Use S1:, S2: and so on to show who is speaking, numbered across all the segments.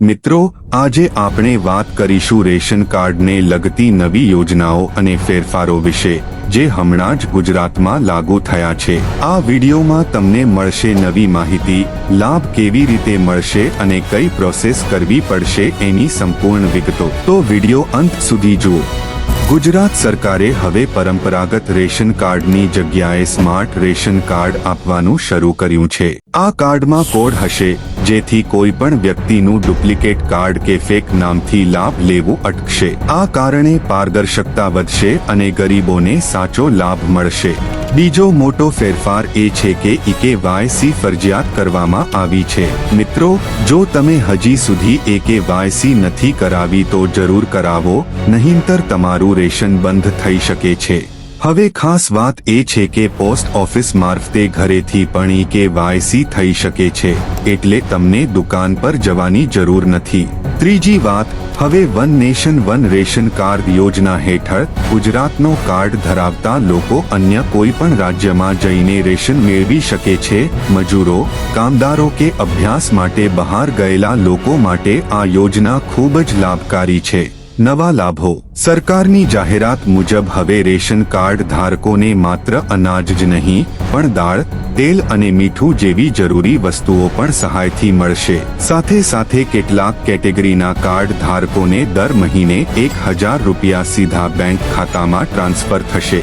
S1: મિત્રો, આજે આપણે વાત કરીશું રેશન કાર્ડને લગતી નવી યોજનાઓ અને ફેરફારો વિશે, જે હમણાં જ ગુજરાતમાં લાગુ થયા છે. આ વિડીયોમાં તમને મળશે નવી માહિતી, લાભ કેવી રીતે મળશે અને કઈ પ્રોસેસ કરવી પડશે એની સંપૂર્ણ વિગતો. તો વીડિયો અંત સુધી જુઓ. ગુજરાત સરકારે હવે પરંપરાગત રેશન કાર્ડની જગ્યાએ સ્માર્ટ રેશન કાર્ડ આપવાનું શરૂ કર્યું છે. આ કાર્ડમાં કોડ હશે, જેથી કોઈ પણ વ્યક્તિનું ડુપ્લિકેટ કાર્ડ કે ફેક નામથી લાભ લેવું અટકશે. આ કારણે પારદર્શકતા વધશે અને ગરીબોને સાચો લાભ મળશે. બીજો મોટો ફેરફાર એ છે કે ઈકેવાયસી ફરજિયાત કરવામાં આવી છે. મિત્રો, જો તમે હજી સુધી એકેવાયસી નથી કરાવી તો જરૂર કરાવો, નહીંતર તમારું રેશન બંધ થઈ શકે છે. હવે ખાસ વાત એ છે કે પોસ્ટ ઓફિસ મારફતે ઘરેથી પણ ઈ કે વાયસી થઈ શકે છે, એટલે તમને દુકાન પર જવાની જરૂર નથી. ત્રીજી વાત, હવે one nation one ration card યોજના હેઠળ ગુજરાતનો કાર્ડ ધરાવતા લોકો અન્ય કોઈ પણ રાજ્યમાં જઈને રેશન મેળવી શકે છે, મજૂરો, કામદારો કે અભ્યાસ માટે બહાર ગયેલા લોકો માટે આ યોજના ખૂબ જ લાભકારી છે. નવા લાભો. સરકારની જાહેરાત મુજબ હવે રેશન કાર્ડ ધારકોને માત્ર અનાજ જ નહીં, પણ દાળ, તેલ અને મીઠું જેવી જરૂરી વસ્તુઓ પણ સહાયથી મળશે. સાથે સાથે કેટલાક કેટેગરીના કાર્ડ ધારકોને દર મહિને એક હજાર રૂપિયા સીધા બેંક ખાતામાં ટ્રાન્સફર થશે.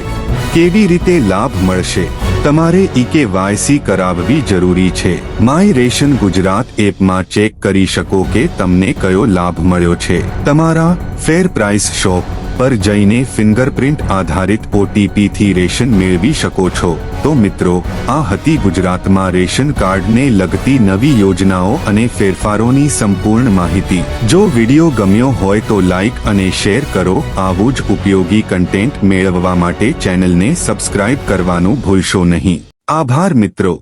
S1: કેવી રીતે લાભ મળશે? તમારે ઈકેવાયસી કરાવવી જરૂરી છે. માય રેશન ગુજરાત એપમાં ચેક કરી શકો કે તમને કયો લાભ મળ્યો છે. તમારા ફેર પ્રાઇસ શોપ પર જઈને ફિંગરપ્રિન્ટ આધારિત ઓટીપી થી રેશન મેળવી શકો છો. તો મિત્રો, આ હતી ગુજરાતમાં રેશન કાર્ડને લગતી નવી યોજનાઓ અને ફેરફારોની સંપૂર્ણ માહિતી. જો વીડિયો ગમ્યો હોય તો લાઈક અને શેર કરો. આવું જ ઉપયોગી કન્ટેન્ટ મેળવવા માટે ચેનલને સબસ્ક્રાઇબ કરવાનું ભૂલશો નહીં. આભાર મિત્રો.